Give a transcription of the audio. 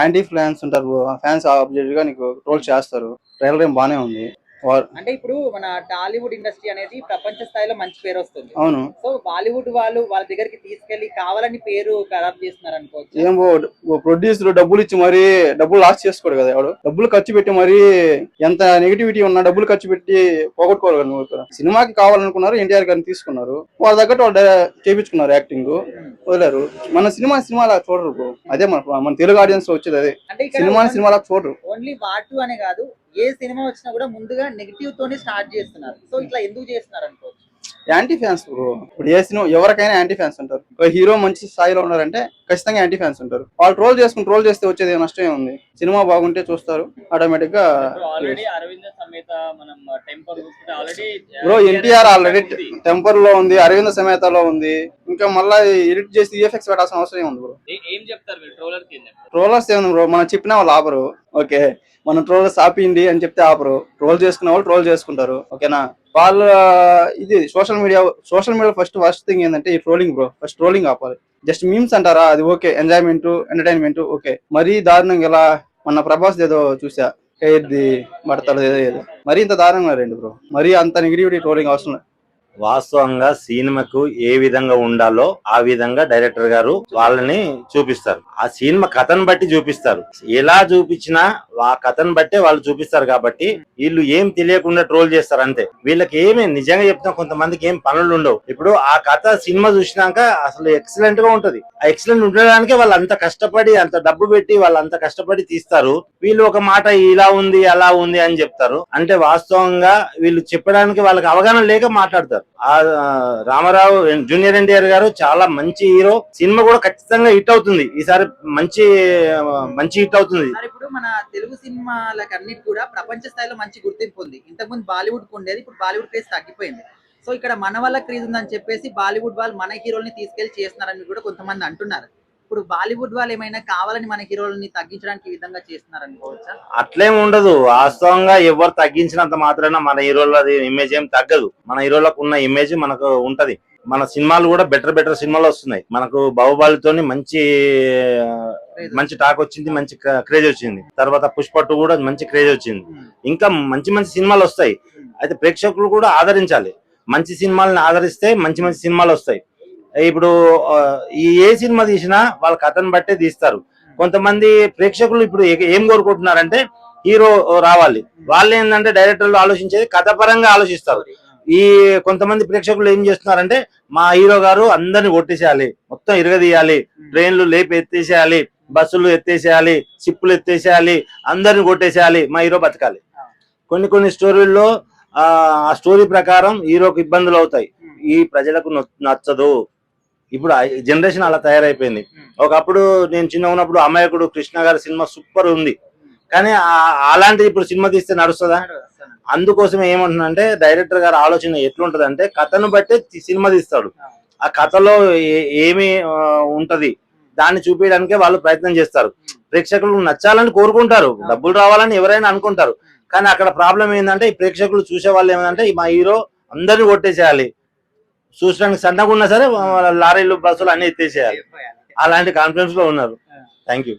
Anti fans ఉంటారు fans ఆబ్జెక్ట్గా నీకు ట్రోల్ చేస్తారు. ట్రైలర్ ఏం బానే ఉంది. అంటే ఇప్పుడు మన టాలీవుడ్ ఇండస్ట్రీ అనేది ప్రపంచ స్థాయిలో మంచి పేరు వస్తుంది. అవును. సో బాలీవుడ్ వాళ్ళు వాళ్ళ దగ్గరికి తీసుకెళ్ళి కావాలని పేరు ఖరాబ్ చేస్తున్నారు అనుకోవచ్చు. ఏం ప్రొడ్యూసర్ డబ్బులు ఇచ్చి మరి డబ్బులు లాస్ చేసుకోడు కదా ఎవడు? డబ్బులు ఖర్చు పెట్టి మరి ఎంత నెగిటివిటీ ఉన్నా డబ్బులు ఖర్చు పెట్టి పోగొట్టుకోరు కదా. సినిమాకి కావాలనుకున్నారు ఎన్టీఆర్ గారిని తీసుకున్నారు. వాళ్ళ తగ్గట్టు వాళ్ళు చేపించుకున్నారు యాక్టింగ్ వదిలేరు. మన సినిమా సినిమాలా చూడరు. అదే మన మన తెలుగు ఆడియన్స్ వచ్చేది అదే. సినిమా సినిమాలా చూడరు. ఓన్లీ వాటు అనే కాదు ఏ సినిమా వచ్చినా కూడా ముందుగా నెగిటివ్ తోనే స్టార్ట్ చేస్తున్నారు. సో ఇట్లా ఎందుకు చేస్తున్నారు అనుకోవచ్చు? యాంటీ ఫ్యాన్స్ బ్రో ఇప్పుడు ఏ సినిమా ఎవరికైనా యాంటీ ఫ్యాన్స్ ఉంటారు. ఒక హీరో మంచి స్థాయిలో ఉన్నారంటే ఖచ్చితంగా యాంటీ ఫ్యాన్స్ ఉంటారు. వాళ్ళు ట్రోల్ చేసుకుని ట్రోల్ చేస్తే వచ్చేది ఏం నష్టం ఉంది. సినిమా బాగుంటే చూస్తారు ఆటోమేటిక్గా ఆల్రెడీ అరవింద సమేత మనం టెంపర్ చూసుకుంటే ఆల్రెడీ బ్రో ఎన్టీఆర్ ఆల్రెడీ టెంపర్లో ఉంది అరవింద సమేతలో ఉంది. ఇంకా మళ్ళీ ఎడిట్ చేసి ఈఎఫెక్ట్స్ పెట్టాల్సిన అవసరం ఏముంది బ్రో ఏం చెప్తారు మీరు ట్రోలర్కి ఏం చెప్తారు? ట్రోలర్స్ ఏముంది బ్రో మనం చెప్పినా వాళ్ళు ఆపరు. ఓకే. మన ట్రోలర్స్ ఆపిండి అని చెప్తే ఆపరు. ట్రోల్ చేసుకున్న వాళ్ళు ట్రోల్ చేసుకుంటారు. ఓకేనా? వాళ్ళ ఇది social media social media first first thing ఏంటంటే ఈ ట్రోలింగ్ బ్రో ఫస్ట్ ట్రోలింగ్ ఆపాలి. జస్ట్ మీమ్స్ అంటారా? అది ఓకే. Enjoyment entertainment okay. మరీ దారుణంగా ఇలా మన ప్రభాస్ ఏదో చూసా ఏది? పడతాడు ఏదో ఏదో. మరీ ఇంత దారుణంగా రండి బ్రో మరీ అంత నెగిటివిటీ ట్రోలింగ్ అవసరం లేదు. వాస్తవంగా సినిమాకు ఏ విధంగా ఉండాలో ఆ విధంగా డైరెక్టర్ గారు వాళ్ళని చూపిస్తారు. ఆ సినిమా కథను బట్టి చూపిస్తారు. ఎలా చూపించినా ఆ కథను బట్టే వాళ్ళు చూపిస్తారు కాబట్టి వీళ్ళు ఏం తెలియకుండా ట్రోల్ చేస్తారు అంతే. వీళ్ళకి ఏమి నిజంగా చెప్తున్నా కొంతమందికి ఏం పనులు ఉండవు. ఇప్పుడు ఆ కథ సినిమా చూసినాక అసలు ఎక్సలెంట్గా ఉంటది. ఆ ఎక్సలెంట్ ఉండడానికి వాళ్ళు అంత కష్టపడి అంత డబ్బు పెట్టి వాళ్ళు అంత కష్టపడి తీస్తారు. వీళ్ళు ఒక మాట ఇలా ఉంది అలా ఉంది అని చెప్తారు. అంటే వాస్తవంగా వీళ్ళు చెప్పడానికి వాళ్ళకి అవగాహన లేక మాట్లాడతారు. రామారావు జూనియర్ ఎన్టీఆర్ గారు చాలా మంచి హీరో. సినిమా కూడా ఖచ్చితంగా హిట్ అవుతుంది. ఈసారి మంచి మంచి హిట్ అవుతుంది. ఇప్పుడు మన తెలుగు సినిమాలకు అన్నిటి కూడా ప్రపంచ స్థాయిలో మంచి గుర్తింపు ఉంది. ఇంతకుముందు బాలీవుడ్కు ఉండేది ఇప్పుడు బాలీవుడ్ క్రేజ్ తగ్గిపోయింది. సో ఇక్కడ మన వల్ల క్రేజ్ ఉందని చెప్పేసి బాలీవుడ్ వాళ్ళు మన హీరోల్ని తీసుకెళ్ళి చేస్తున్నారని కూడా కొంతమంది అంటున్నారు. ఇప్పుడు బాలీవుడ్ వాళ్ళు ఏమైనా కావాలని మన హీరోలని తగ్గించడానికి ఈ విధంగా చేస్తున్నారు అనుకోవచ్చా? అట్లేం ఉండదు. వాస్తవంగా ఎవరు తగ్గించినంత మాత్రాన మన హీరోల ఇమేజ్ ఏం తగ్గదు. మన హీరోలకు ఉన్న ఇమేజ్ మనకు ఉంటది. మన సినిమాలు కూడా బెటర్ బెటర్ సినిమాలు వస్తున్నాయి. మనకు బాహుబలితోని మంచి మంచి టాక్ వచ్చింది మంచి క్రేజ్ వచ్చింది. తర్వాత పుష్ప టూ కూడా మంచి క్రేజ్ వచ్చింది. ఇంకా మంచి మంచి సినిమాలు వస్తాయి. అయితే ప్రేక్షకులు కూడా ఆదరించాలి. మంచి సినిమాలను ఆదరిస్తే మంచి మంచి సినిమాలు వస్తాయి. ఇప్పుడు ఈ ఏ సినిమా తీసినా వాళ్ళ కథను బట్టే తీస్తారు. కొంతమంది ప్రేక్షకులు ఇప్పుడు ఏం కోరుకుంటున్నారంటే హీరో రావాలి. వాళ్ళు ఏంటంటే డైరెక్టర్లు ఆలోచించేది కథ పరంగా ఆలోచిస్తారు. ఈ కొంతమంది ప్రేక్షకులు ఏం చేస్తున్నారంటే మా హీరో గారు అందరిని కొట్టేసేయాలి. మొత్తం ఇరగదీయాలి. ట్రైన్లు లేపి ఎత్తేసేయాలి. బస్సులు ఎత్తేసేయాలి. షిప్పులు ఎత్తేసేయాలి. అందరిని కొట్టేసేయాలి. మా హీరో బతకాలి. కొన్ని కొన్ని స్టోరీల్లో ఆ స్టోరీ ప్రకారం హీరోకి ఇబ్బందులు అవుతాయి. ఈ ప్రజలకు నచ్చదు. ఇప్పుడు జనరేషన్ అలా తయారైపోయింది. ఒకప్పుడు నేను చిన్న ఉన్నప్పుడు అమాయకుడు కృష్ణ గారి సినిమా సూపర్ ఉంది. కానీ ఆ- అలాంటిది ఇప్పుడు సినిమా తీస్తే నడుస్తుందా? అందుకోసం ఏమంటున్నానంటే డైరెక్టర్ గారి ఆలోచన ఎట్లుంటది అంటే కథను బట్టే సినిమా తీస్తాడు. ఆ కథలో ఏమి ఉంటది. దాన్ని చూపించడానికే వాళ్ళు ప్రయత్నం చేస్తారు. ప్రేక్షకులు నచ్చాలని కోరుకుంటారు. డబ్బులు రావాలని ఎవరైనా అనుకుంటారు. కానీ అక్కడ ప్రాబ్లం ఏంటంటే ఈ ప్రేక్షకులు చూసే వాళ్ళు ఏమంటే మా హీరో అందరిని కొట్టేసేయాలి. చూసడానికి సన్నగా ఉన్నా సరే వాళ్ళ లారీలు బస్సులు అన్ని ఎత్తేసేయాలి. అలాంటి కాన్ఫిడెన్స్లో ఉన్నారు. Thank you